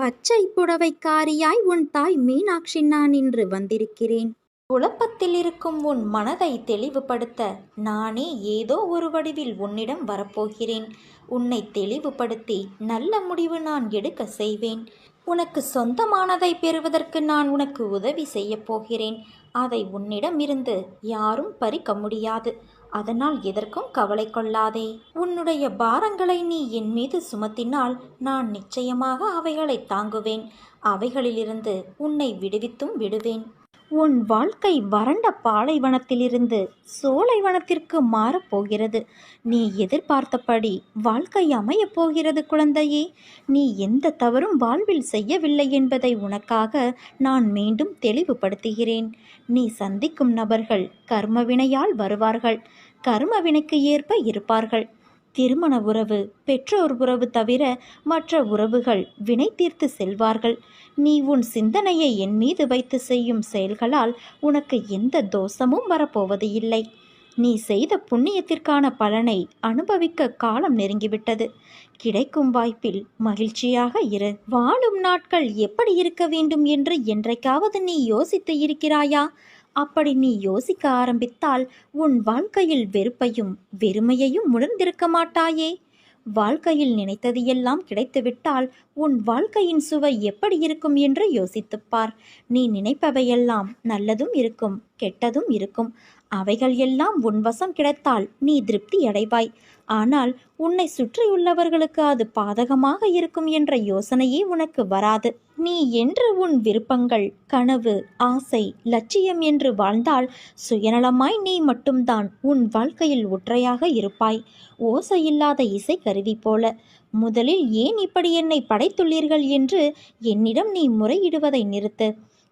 பச்சை புடவைக்காரியாய் உன் தாய் மீனாட்சி நான் இன்று வந்திருக்கிறேன். குழப்பத்தில் இருக்கும் உன் மனதை தெளிவுபடுத்த நானே ஏதோ ஒரு வடிவில் உன்னிடம் வரப்போகிறேன். உன்னை தெளிவுபடுத்தி நல்ல முடிவு நான் எடுக்க செய்வேன். உனக்கு சொந்தமானதை பெறுவதற்கு நான் உனக்கு உதவி செய்யப் போகிறேன். அதை உன்னிடமிருந்து யாரும் பறிக்க முடியாது. அதனால் எதற்கும் கவலை கொள்ளாதே. உன்னுடைய பாரங்களை நீ என் மீது சுமத்தினால் நான் நிச்சயமாக அவைகளை தாங்குவேன். அவைகளிலிருந்து உன்னை விடுவித்தும் விடுவேன். உன் வாழ்க்கை வறண்ட பாலைவனத்திலிருந்து சோலைவனத்திற்கு மாறப்போகிறது நீ எதிர்பார்த்தபடி வாழ்க்கை அமையப் போகிறது குழந்தையே. நீ எந்த தவறும் வாழ்வில் செய்யவில்லை என்பதை உனக்காக நான் மீண்டும் தெளிவுபடுத்துகிறேன். நீ சந்திக்கும் நபர்கள் கர்மவினையால் வருவார்கள். கர்மவினைக்கு ஏற்ப இருப்பார்கள். திருமண உறவு பெற்றோர் உறவு தவிர மற்ற உறவுகள் வினை தீர்த்து செல்வார்கள். நீ உன் சிந்தனையை என் மீது வைத்து செய்யும் செயல்களால் உனக்கு எந்த தோஷமும் வரப்போவது இல்லை. நீ செய்த புண்ணியத்திற்கான பலனை அனுபவிக்க காலம் நெருங்கிவிட்டது. கிடைக்கும் வாய்ப்பில் மகிழ்ச்சியாக இரு. வாழும் நாட்கள் எப்படி இருக்க வேண்டும் என்று என்றைக்காவது நீ யோசித்து இருக்கிறாயா? அப்படி நீ யோசிக்க ஆரம்பித்தால் உன் வாழ்க்கையில் வெறுப்பையும் வெறுமையையும் உணர்ந்திருக்க மாட்டாயே. வாழ்க்கையில் நினைத்தது எல்லாம் கிடைத்துவிட்டால் உன் வாழ்க்கையின் சுவை எப்படி இருக்கும் என்று யோசித்துப் பார். நீ நினைப்பவையெல்லாம் நல்லதும் இருக்கும் கெட்டதும் இருக்கும். அவைகள் எல்லாம் உன் வசம் கிடைத்தால் நீ திருப்தி அடைவாய். ஆனால் உன்னை சுற்றியுள்ளவர்களுக்கு அது பாதகமாக இருக்கும் என்ற யோசனையே உனக்கு வராது. நீ என்று உன் விருப்பங்கள் கனவு ஆசை லட்சியம் என்று வாழ்ந்தால் சுயநலமாய் நீ மட்டும்தான் உன் வாழ்க்கையில் ஒற்றையாக இருப்பாய். ஓசையில்லாத இசை கருவி போல முதலில் ஏன் இப்படி என்னை படைத்துள்ளீர்கள் என்று என்னிடம் நீ முறையிடுவதை நிறுத்து.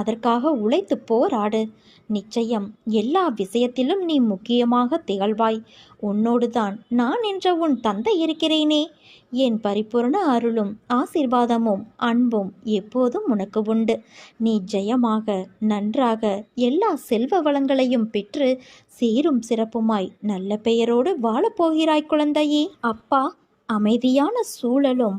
அதற்காக உழைத்து போராடு. நிச்சயம் எல்லா விஷயத்திலும் நீ முக்கியமாக திகழ்வாய். உன்னோடுதான் நான் என்ற உன் தந்தை இருக்கிறேனே. என் பரிபூர்ண அருளும் ஆசிர்வாதமும் அன்பும் எப்போதும் உனக்கு உண்டு. நீ ஜெயமாக நன்றாக எல்லா செல்வ வளங்களையும் பெற்று சீரும் சிறப்புமாய் நல்ல பெயரோடு வாழப்போகிறாய் குழந்தையே. அப்பா அமைதியான சூழலும்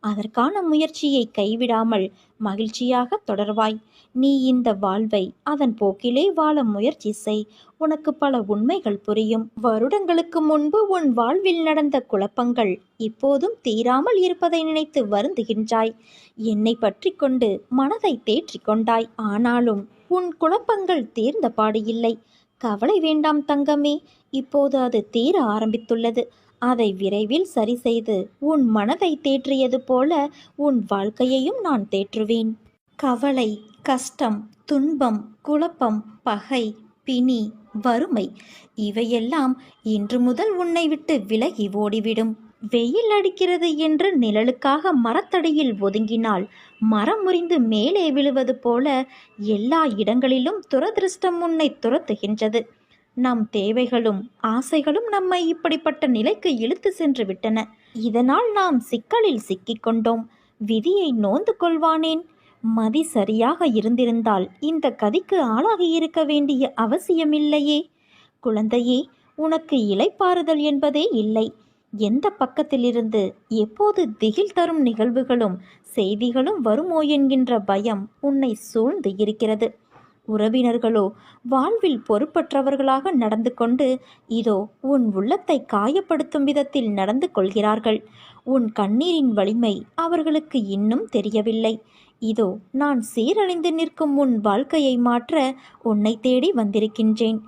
அதற்கான முயற்சியை கைவிடாமல் மகிழ்ச்சியாக தொடர்வாய். நீ இந்த வாழ்வை அதன் போக்கிலே வாழ முயற்சி செய். உனக்கு பல உண்மைகள் புரியும். வருடங்களுக்கு முன்பு உன் வாழ்வில் நடந்த குழப்பங்கள் இப்போதும் தீராமல் இருப்பதை நினைத்து வருந்துகின்றாய். என்னை பற்றி கொண்டு மனதை தேற்றிக் கொண்டாய். ஆனாலும் உன் குழப்பங்கள் தீர்ந்தபாடு இல்லை. கவலை வேண்டாம் தங்கமே. இப்போது அது தீர ஆரம்பித்துள்ளது. அதை விரைவில் சரி செய்து உன் மனதை தேற்றியது போல உன் வாழ்க்கையையும் நான் தேற்றுவேன். கவலை கஷ்டம் துன்பம் குழப்பம் பகை பிணி வறுமை இவையெல்லாம் இன்று முதல் உன்னை விட்டு விலகி ஓடிவிடும். வெயில் அடிக்கிறது என்று நிழலுக்காக மரத்தடியில் ஒதுங்கினால் மரம் முறிந்து மேலே விழுவது போல எல்லா இடங்களிலும் துரதிருஷ்டம் உன்னை துரத்துகின்றது. நம் தேவைகளும் ஆசைகளும் நம்மை இப்படிப்பட்ட நிலைக்கு இழுத்து சென்று விட்டன. இதனால் நாம் சிக்கலில் சிக்கிக்கொண்டோம் விதியை நோந்து கொள்வானேன்? மதி சரியாக இருந்திருந்தால் இந்த கதிக்கு ஆளாகி இருக்க வேண்டிய அவசியமில்லையே. குழந்தையே உனக்கு இலைப்பாறுதல் என்பதே இல்லை. எந்த பக்கத்திலிருந்து எப்போது திகில் தரும் நிகழ்வுகளும் செய்திகளும் வருமோ என்கின்ற பயம் உன்னை சூழ்ந்து இருக்கிறது. உறவினர்களோ வாழ்வில் பொறுப்பற்றவர்களாக நடந்து கொண்டு இதோ உன் உள்ளத்தை காயப்படுத்தும் விதத்தில் நடந்து கொள்கிறார்கள். உன் கண்ணீரின் வலிமை அவர்களுக்கு இன்னும் தெரியவில்லை. இதோ நான் சீரழிந்து நிற்கும் உன் வாழ்க்கையை மாற்ற உன்னை தேடி வந்திருக்கின்றேன்.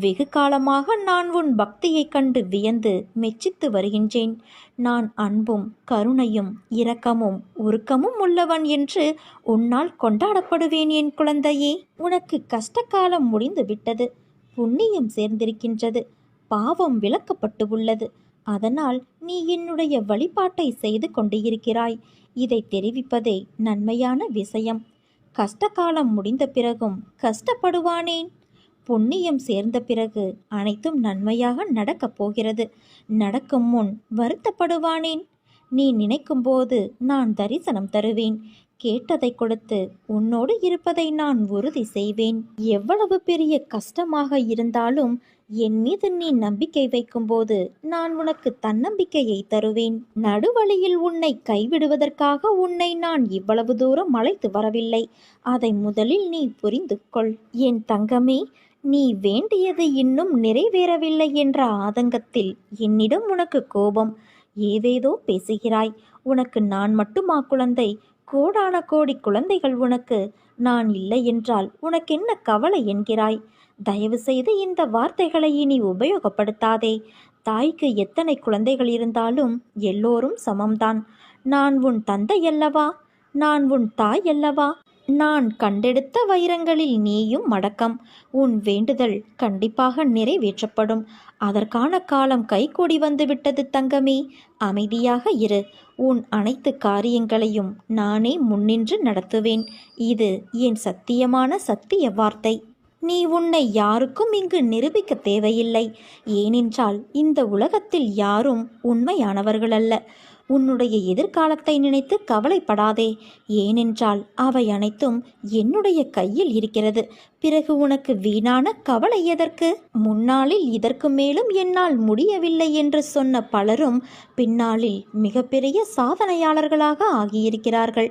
வெகு காலமாக நான் உன் பக்தியைக் கண்டு வியந்து மெச்சித்து வருகின்றேன். நான் அன்பும் கருணையும் இரக்கமும் உருக்கமும் உள்ளவன் என்று உன்னால் கொண்டாடப்படுவேன் என் குழந்தையே. உனக்கு கஷ்டகாலம் முடிந்து விட்டது புண்ணியம் சேர்ந்திருக்கின்றது. பாவம் விளக்கப்பட்டு உள்ளது. அதனால் நீ என்னுடைய வழிபாட்டை செய்து கொண்டிருக்கிறாய். இதை தெரிவிப்பதே நன்மையான விஷயம். கஷ்டகாலம் முடிந்த பிறகும் கஷ்டப்படுவானேன்? புண்ணியம் சேர்ந்த பிறகு அனைத்தும் நன்மையாக நடக்கப் போகிறது. நடக்கும் முன் வருத்தப்படுவானேன்? நீ நினைக்கும்போது நான் தரிசனம் தருவேன். கேட்டதை கொடுத்து உன்னோடு இருப்பதை நான் உறுதி செய்வேன். எவ்வளவு பெரிய கஷ்டமாக இருந்தாலும் என் மீது நீ நம்பிக்கை வைக்கும்போது நான் உனக்கு தன்னம்பிக்கையை தருவேன். நடுவழியில் உன்னை கைவிடுவதற்காக உன்னை நான் இவ்வளவு தூரம் அழைத்து வரவில்லை. அதை முதலில் நீ புரிந்து கொள் என் தங்கமே நீ வேண்டியது இன்னும் நிறைவேறவில்லை என்ற ஆதங்கத்தில் என்னிடம் உனக்கு கோபம். ஏதேதோ பேசுகிறாய். உனக்கு நான் மட்டுமா குழந்தை? கோடான கோடி குழந்தைகள் உனக்கு. நான் இல்லை என்றால் உனக்கென்ன கவலை என்கிறாய்? தயவு செய்து இந்த வார்த்தைகளை இனி உபயோகப்படுத்தாதே. தாய்க்கு எத்தனை குழந்தைகள் இருந்தாலும் எல்லோரும் சமம்தான். நான் உன் தந்தை அல்லவா? நான் உன் தாய் அல்லவா? நான் கண்டெடுத்த வைரங்களில் நீயும் மடக்கம். உன் வேண்டுதல் கண்டிப்பாக நிறைவேற்றப்படும். அதற்கான காலம் கைகூடி வந்துவிட்டது தங்கமே. அமைதியாக இரு. உன் அனைத்து காரியங்களையும் நானே முன்னின்று நடத்துவேன். இது என் சத்தியமான சத்திய வார்த்தை நீ உன்னை யாருக்கும் இங்கு நிரூபிக்க தேவையில்லை. ஏனென்றால் இந்த உலகத்தில் யாரும் உண்மையானவர்கள் அல்ல உன்னுடைய எதிர்காலத்தை நினைத்து கவலைப்படாதே. ஏனென்றால் அவை அனைத்தும் என்னுடைய கையில் இருக்கிறது. பிறகு உனக்கு வீணான கவலை எதற்கு? முன்னாளில் இதற்கு மேலும் என்னால் முடியவில்லை என்று சொன்ன பலரும் பின்னாளில் மிகப்பெரிய சாதனையாளர்களாக ஆகியிருக்கிறார்கள்.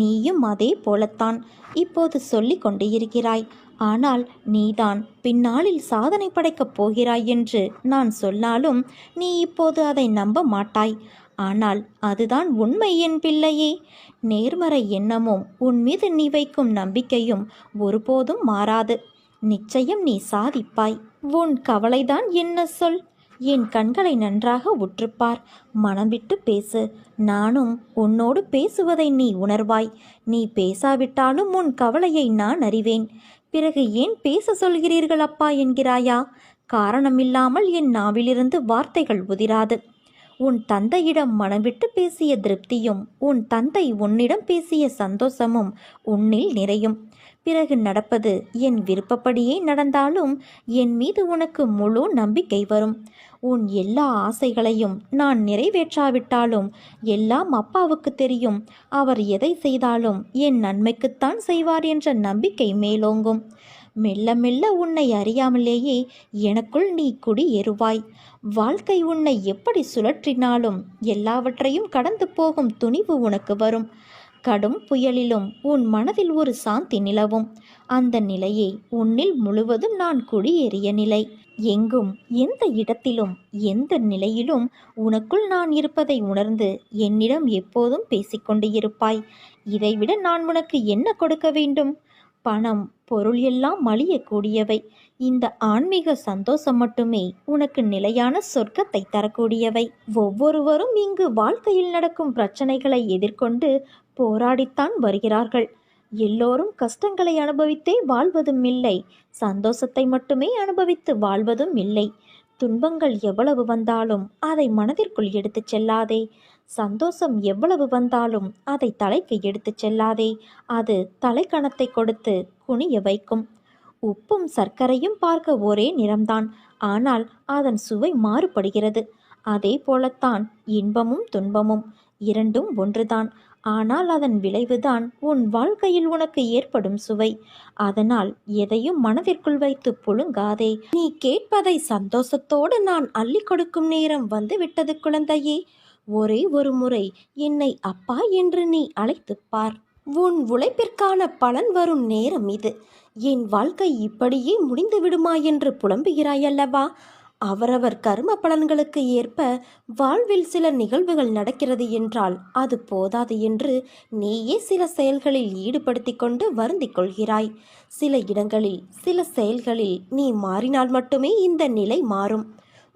நீயும் அதே போலத்தான் இப்போது சொல்லிக் கொண்டு இருக்கிறாய். ஆனால் நீதான் பின்னாளில் சாதனை படைக்கப் போகிறாய் என்று நான் சொன்னாலும் நீ இப்போது அதை நம்ப மாட்டாய். ஆனால் அதுதான் உண்மை என் பிள்ளையே. நேர்மறை எண்ணமும் உன் மீது நீ வைக்கும் நம்பிக்கையும் ஒருபோதும் மாறாது. நிச்சயம் நீ சாதிப்பாய். உன் கவலைதான் என்ன சொல்? என் கண்களை நன்றாக உற்றுப்பார். மனம் விட்டு பேசு. நானும் உன்னோடு பேசுவதை நீ உணர்வாய். நீ பேசாவிட்டாலும் உன் கவலையை நான் அறிவேன். பிறகு ஏன் பேச சொல்கிறீர்கள் அப்பா என்கிறாயா? காரணமில்லாமல் என் நாவிலிருந்து வார்த்தைகள் உதிராது. உன் தந்தையிடம் மனவிட்டு பேசிய திருப்தியும் உன் தந்தை உன்னிடம் பேசிய சந்தோஷமும் உன்னில் நிறையும். பிறகு நடப்பது என் விருப்பப்படியே நடந்தாலும் என் மீது உனக்கு முழு நம்பிக்கை வரும். உன் எல்லா ஆசைகளையும் நான் நிறைவேற்றாவிட்டாலும் எல்லாம் அப்பாவுக்கு தெரியும். அவர் எதை செய்தாலும் என் நன்மைக்குத்தான் செய்வார் என்ற நம்பிக்கை மேலோங்கும். மெல்ல மெல்ல உன்னை அறியாமலேயே எனக்குள் நீ குடியேறுவாய் வாழ்க்கை உன்னை எப்படி சுழற்றினாலும் எல்லாவற்றையும் கடந்து போகும் துணிவு உனக்கு வரும். கடும் புயலிலும் உன் மனதில் ஒரு சாந்தி நிலவும். அந்த நிலையை உன்னில் முழுவதும் நான் குடியேறிய நிலை. எங்கும் எந்த இடத்திலும் எந்த நிலையிலும் உனக்குள் நான் இருப்பதை உணர்ந்து என்னிடம் எப்போதும் பேசிக்கொண்டு இருப்பாய். இதைவிட நான் உனக்கு என்ன கொடுக்க வேண்டும்? பணம் பொருள் எல்லாம் மலியக்கூடியவை. இந்த ஆன்மீக சந்தோஷம் மட்டுமே உனக்கு நிலையான சொர்க்கத்தை தரக்கூடியவை. ஒவ்வொருவரும் இங்கு வாழ்க்கையில் நடக்கும் பிரச்சனைகளை எதிர்கொண்டு போராடித்தான் வருகிறார்கள். எல்லோரும் கஷ்டங்களை அனுபவித்தே வாழ்வதும் இல்லை. சந்தோஷத்தை மட்டுமே அனுபவித்து வாழ்வதும் இல்லை. துன்பங்கள் எவ்வளவு வந்தாலும் அதை மனதிற்குள் எடுத்துச் செல்லாதே. சந்தோஷம் எவ்வளவு வந்தாலும் அதை தலைக்கு எடுத்துச் செல்லாதே. அது தலைக்கணத்தை கொடுத்து குனிய வைக்கும். உப்பும் சர்க்கரையும் பார்க்க ஒரே நிறம்தான். ஆனால் அதன் சுவை மாறுபடுகிறது. அதே போலத்தான் இன்பமும் துன்பமும் இரண்டும் ஒன்றுதான். ஆனால் அதன் விளைவுதான் உன் வாழ்க்கையில் உனக்கு ஏற்படும் சுவை. அதனால் எதையும் மனதிற்குள் வைத்து புழுங்காதே. நீ கேட்பதை சந்தோஷத்தோடு நான் அள்ளி கொடுக்கும் நேரம் வந்து விட்டது குழந்தையே. ஒரே ஒரு முறை என்னை அப்பா என்று நீ அழைத்துப் பார். உன் உழைப்பிற்கான பலன் வரும் நேரம் இது. என் வாழ்க்கை இப்படியே முடிந்து விடுமா என்று புலம்புகிறாய் அல்லவா அவரவர் கர்ம பலன்களுக்கு ஏற்ப வாழ்வில் சில நிகழ்வுகள் நடக்கிறது என்றால் அது போதாது என்று நீயே சில செயல்களில் ஈடுபடுத்திக் கொண்டு வருந்திக் கொள்கிறாய். சில இடங்களில் சில செயல்களில் நீ மாறினால் மட்டுமே இந்த நிலை மாறும்.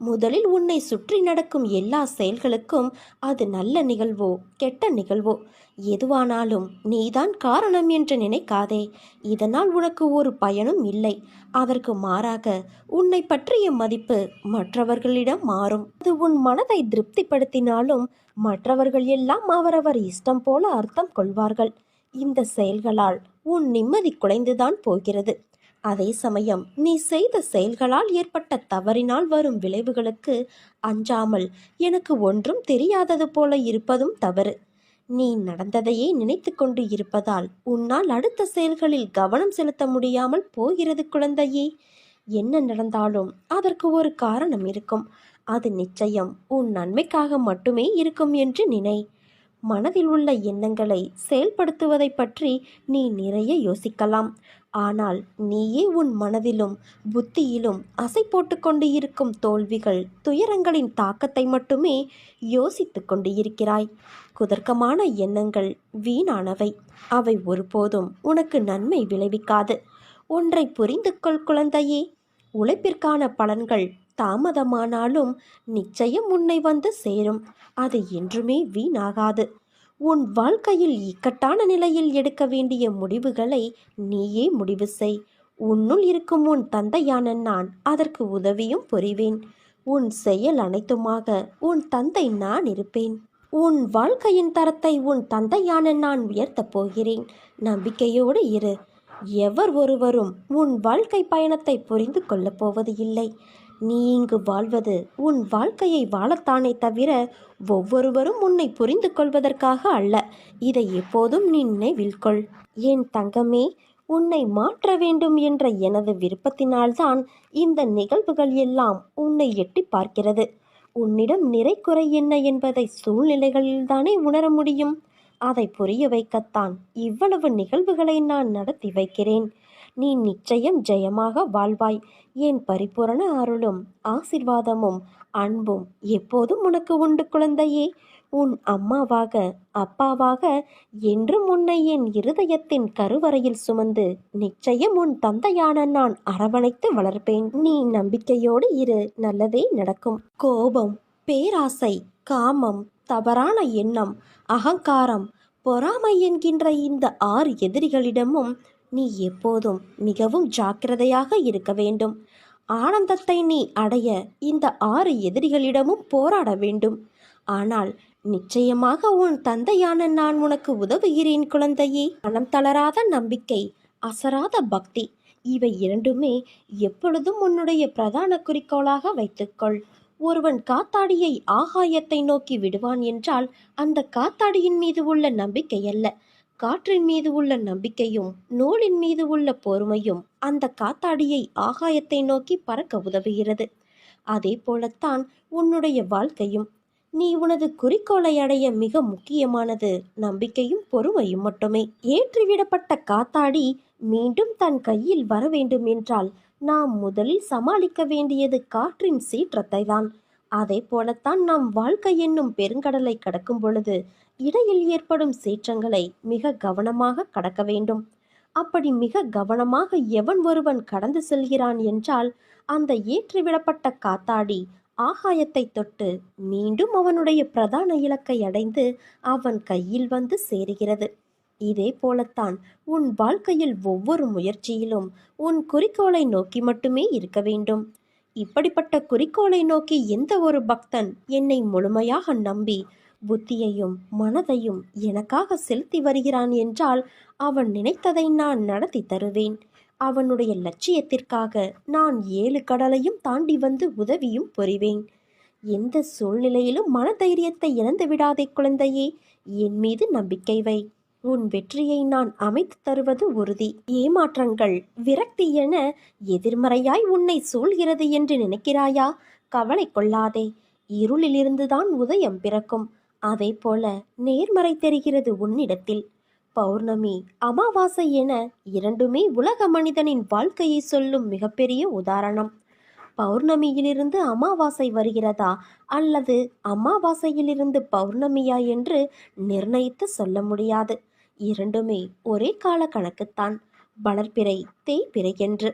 முதலில் உன்னை சுற்றி நடக்கும் எல்லா செயல்களுக்கும் அது நல்ல நிகழ்வோ கெட்ட நிகழ்வோ. எதுவானாலும் நீதான் காரணம் என்று நினைக்காதே. இதனால் உனக்கு ஒரு பயனும் இல்லை. அதற்கு மாறாக உன்னை பற்றிய மதிப்பு மற்றவர்களிடம் மாறும். அது உன் மனதை திருப்திப்படுத்தினாலும் மற்றவர்கள் எல்லாம் அவரவர் இஷ்டம் போல அர்த்தம் கொள்வார்கள். இந்த செயல்களால் உன் நிம்மதி குலைந்துதான் போகிறது. அதே சமயம் நீ செய்த செயல்களால் ஏற்பட்ட தவறினால் வரும் விளைவுகளுக்கு அஞ்சாமல் எனக்கு ஒன்றும் தெரியாதது போல இருப்பதும் தவறு. நீ நடந்ததையே நினைத்து கொண்டு இருப்பதால் உன்னால் அடுத்த செயல்களில் கவனம் செலுத்த முடியாமல் போகிறது குழந்தையே. என்ன நடந்தாலும் அதற்கு ஒரு காரணம் இருக்கும். அது நிச்சயம் உன் நன்மைக்காக மட்டுமே இருக்கும் என்று நினை. மனதில் உள்ள எண்ணங்களை செயல்படுத்துவதை பற்றி நீ நிறைய யோசிக்கலாம். ஆனால் நீயே உன் மனதிலும் புத்தியிலும் அசை போட்டுக்கொண்டு இருக்கும் தோல்விகள் துயரங்களின் தாக்கத்தை மட்டுமே யோசித்து கொண்டு இருக்கிறாய் குதர்க்கமான எண்ணங்கள் வீணானவை. அவை ஒருபோதும் உனக்கு நன்மை விளைவிக்காது. ஒன்றை புரிந்து கொள் குழந்தையே. உழைப்பிற்கான பலன்கள் தாமதமானாலும் நிச்சயம் உன்னை வந்து சேரும். அது என்றுமே வீணாகாது. உன் வாழ்க்கையில் இக்கட்டான நிலையில் எடுக்க வேண்டிய முடிவுகளை நீயே முடிவு செய். உன்னுள் இருக்கும் உன் தந்தையான நான் அதற்கு உதவியும் புரிவேன். உன் செயல் அனைத்துமாக உன் தந்தை நான் இருப்பேன். உன் வாழ்க்கையின் தரத்தை உன் தந்தையான நான் உயர்த்தப் போகிறேன். நம்பிக்கையோடு இரு. எவர் ஒருவரும் உன் வாழ்க்கை பயணத்தை புரிந்து கொள்ளப் போவது இல்லை. நீ இங்கு வாழ்வது உன் வாழ்க்கையை வாழத்தானே தவிர ஒவ்வொருவரும் உன்னை புரிந்து கொள்வதற்காக அல்ல. இதை எப்போதும் நீ நினைவில் கொள். என் தங்கமே உன்னை மாற்ற வேண்டும் என்ற எனது விருப்பத்தினால்தான் இந்த நிகழ்வுகள் எல்லாம் உன்னை எட்டி பார்க்கிறது. உன்னிடம் நிறை குறை என்ன என்பதை சூழ்நிலைகளில்தானே உணர முடியும். அதை புரிய வைக்கத்தான் இவ்வளவு நிகழ்வுகளை நான் நடத்தி வைக்கிறேன். நீ நிச்சயம் ஜெயமாக வாழ்வாய். என் பரிபூரண அருளும் ஆசிர்வாதமும் அன்பும் எப்போதும் உனக்கு உண்டு குழந்தையே. உன் அம்மாவாக அப்பாவாக என்றும் உன்னை என் இருதயத்தின் கருவறையில் சுமந்து நிச்சயம் உன் தந்தையான நான் அரவணைத்து வளர்ப்பேன். நீ நம்பிக்கையோடு இரு நல்லதே நடக்கும். கோபம் பேராசை காமம் தவறான எண்ணம் அகங்காரம் பொறாமை என்கின்ற இந்த ஆறு எதிரிகளிடமும் நீ எப்போதும் மிகவும் ஜாக்கிரதையாக இருக்க வேண்டும். ஆனந்தத்தை நீ அடைய இந்த ஆறு எதிரிகளிடமும் போராட வேண்டும். ஆனால் நிச்சயமாக உன் தந்தையான நான் உனக்கு உதவுகிறேன் குழந்தையே. மனம் தளராத நம்பிக்கை அசராத பக்தி இவை இரண்டுமே எப்பொழுதும் உன்னுடைய பிரதான குறிக்கோளாக வைத்துக்கொள். ஒருவன் காத்தாடியை ஆகாயத்தை நோக்கி விடுவான் என்றால் அந்த காத்தாடியின் மீது உள்ள நம்பிக்கை அல்ல காற்றின் மீது உள்ள நம்பிக்கையும் நூலின் மீது உள்ள பொறுமையும் அந்த காத்தாடியை ஆகாயத்தை நோக்கி பறக்க உதவுகிறது. அதே போலத்தான் உன்னுடைய வாழ்க்கையும். நீ உனது குறிக்கோளை அடைய மிக முக்கியமானது நம்பிக்கையும் பொறுமையும் மட்டுமே. ஏற்றிவிடப்பட்ட காத்தாடி மீண்டும் தன் கையில் வர வேண்டும் என்றால் நாம் முதலில் சமாளிக்க வேண்டியது காற்றின் சீற்றத்தை தான் அதே போலத்தான் நாம் வாழ்க்கை என்னும் பெருங்கடலை கடக்கும் பொழுது இடையில் ஏற்படும் சீற்றங்களை மிக கவனமாக கடக்க வேண்டும். அப்படி மிக கவனமாக எவன் ஒருவன் கடந்து செல்கிறான் என்றால் அந்த ஏற்றிவிடப்பட்ட காத்தாடி ஆகாயத்தை தொட்டு மீண்டும் அவனுடைய பிரதான இலக்கை அடைந்து அவன் கையில் வந்து சேருகிறது. இதே போலத்தான் உன் வாழ்க்கையில் ஒவ்வொரு முயற்சியிலும் உன் குறிக்கோளை நோக்கி மட்டுமே இருக்க வேண்டும். இப்படிப்பட்ட குறிக்கோளை நோக்கி எந்த ஒரு பக்தன் என்னை முழுமையாக நம்பி புத்தியையும் மனதையும் எனக்காக செலுத்தி வருகிறான் என்றால் அவன் நினைத்ததை நான் நடத்தி தருவேன். அவனுடைய லட்சியத்திற்காக நான் ஏழு கடலையும் தாண்டி வந்து உதவியும் புரிவேன். எந்த சூழ்நிலையிலும் மனதைரியத்தை இழந்து விடாதே குழந்தையே என் மீது நம்பிக்கை வை. உன் வெற்றியை நான் அமைத்து தருவது உறுதி. ஏமாற்றங்கள் விரக்தி என எதிர்மறையாய் உன்னை சூழ்கிறது என்று நினைக்கிறாயா? கவலை கொள்ளாதே. இருளிலிருந்துதான் உதயம் பிறக்கும். அதே போல நேர்மறை தெரிகிறது உன்னிடத்தில். பௌர்ணமி அமாவாசை என இரண்டுமே உலக மனிதனின் வாழ்க்கையை சொல்லும் மிகப்பெரிய உதாரணம். பௌர்ணமியிலிருந்து அமாவாசை வருகிறதா அல்லது அமாவாசையிலிருந்து பௌர்ணமியா என்று நிர்ணயித்து சொல்ல முடியாது. இரண்டுமே ஒரே கால கணக்குத்தான் வளர்ப்பிறை தேய்பிறை என்று.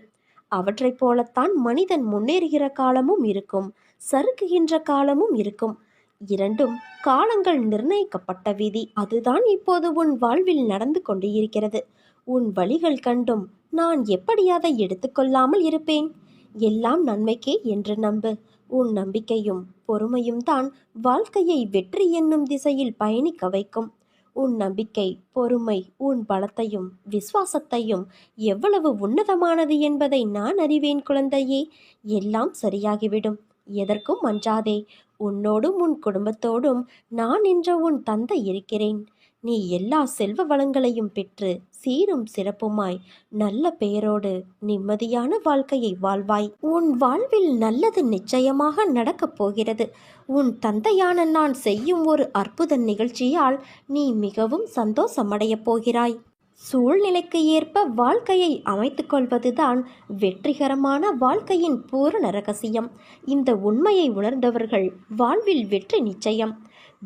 அவற்றைப் போலத்தான் மனிதன் முன்னேறுகிற காலமும் இருக்கும் சறுக்குகின்ற காலமும் இருக்கும். இரண்டும் காலங்கள் நிர்ணயிக்கப்பட்ட விதி. அதுதான் இப்போது உன் வாழ்வில் நடந்து கொண்டு இருக்கிறது உன் வழிகள் கண்டும் நான் எப்படி அதை எடுத்துக்கொள்ளாமல் இருப்பேன்? எல்லாம் நன்மைக்கே என்று நம்பு. உன் நம்பிக்கையும் பொறுமையும் தான் வாழ்க்கையை வெற்றி என்னும் திசையில் பயணிக்க வைக்கும். உன் நம்பிக்கை பொறுமை உன் பலத்தையும் விசுவாசத்தையும் எவ்வளவு உன்னதமானது என்பதை நான் அறிவேன் குழந்தையே. எல்லாம் சரியாகிவிடும். எதற்கும் அஞ்சாதே. உன்னோடும் உன் குடும்பத்தோடும் நான் என்ற உன் தந்தை இருக்கிறேன். நீ எல்லா செல்வ வளங்களையும் பெற்று சீரும் சிறப்புமாய் நல்ல பெயரோடு நிம்மதியான வாழ்க்கையை வாழ்வாய். உன் வாழ்வில் நல்லது நிச்சயமாக நடக்கப் போகிறது. உன் தந்தையான நான் செய்யும் ஒரு அற்புத நிகழ்ச்சியால் நீ மிகவும் சந்தோஷமடையப் போகிறாய். சூழ்நிலைக்கு ஏற்ப வாழ்க்கையை அமைத்துக்கொள்வதுதான் வெற்றிகரமான வாழ்க்கையின் பூரண ரகசியம் இந்த உண்மையை உணர்ந்தவர்கள் வாழ்வில் வெற்றி நிச்சயம்.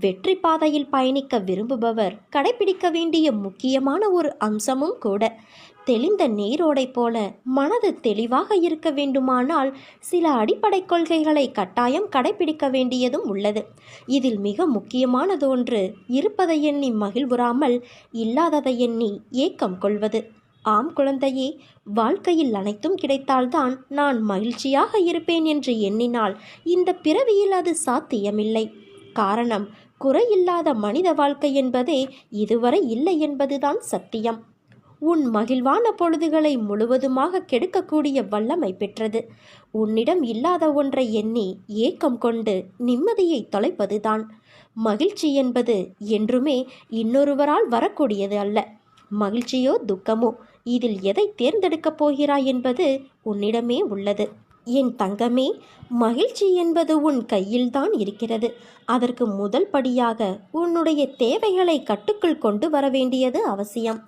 வெற்றி பாதையில் பயணிக்க விரும்புபவர் கடைபிடிக்க வேண்டிய முக்கியமான ஒரு அம்சமும் கூட. தெளிந்த நீரோடை போல மனது தெளிவாக இருக்க வேண்டுமானால் சில அடிப்படை கொள்கைகளை கட்டாயம் கடைபிடிக்க வேண்டியதும் உள்ளது. இதில் மிக முக்கியமானது ஒன்று இருப்பதை எண்ணி மகிழ்வுறாமல் இல்லாததை எண்ணி ஏக்கம் கொள்வது. ஆம் குழந்தையே வாழ்க்கையில் அனைத்தும் கிடைத்தால்தான் நான் மகிழ்ச்சியாக இருப்பேன் என்று எண்ணினால் இந்த பிறவியில் அது சாத்தியமில்லை. காரணம் குறையில்லாத மனித வாழ்க்கை என்பதே இதுவரை இல்லை என்பதுதான் சத்தியம். உன் மகிழ்வான பொழுதுகளை முழுவதுமாக கெடுக்கக்கூடிய வல்லமை பெற்றது. உன்னிடம் இல்லாத ஒன்றை எண்ணி ஏக்கம் கொண்டு நிம்மதியை தொலைப்பதுதான். மகிழ்ச்சி என்பது என்றுமே இன்னொருவரால் வரக்கூடியது அல்ல. மகிழ்ச்சியோ துக்கமோ இதில் எதை தேர்ந்தெடுக்கப் போகிறாய் என்பது உன்னிடமே உள்ளது. என் தங்கமே மகிழ்ச்சி என்பது உன் கையில்தான் இருக்கிறது. அதற்கு முதல் படியாக உன்னுடைய தேவைகளை கட்டுக்குள் கொண்டு வர வேண்டியது அவசியம்.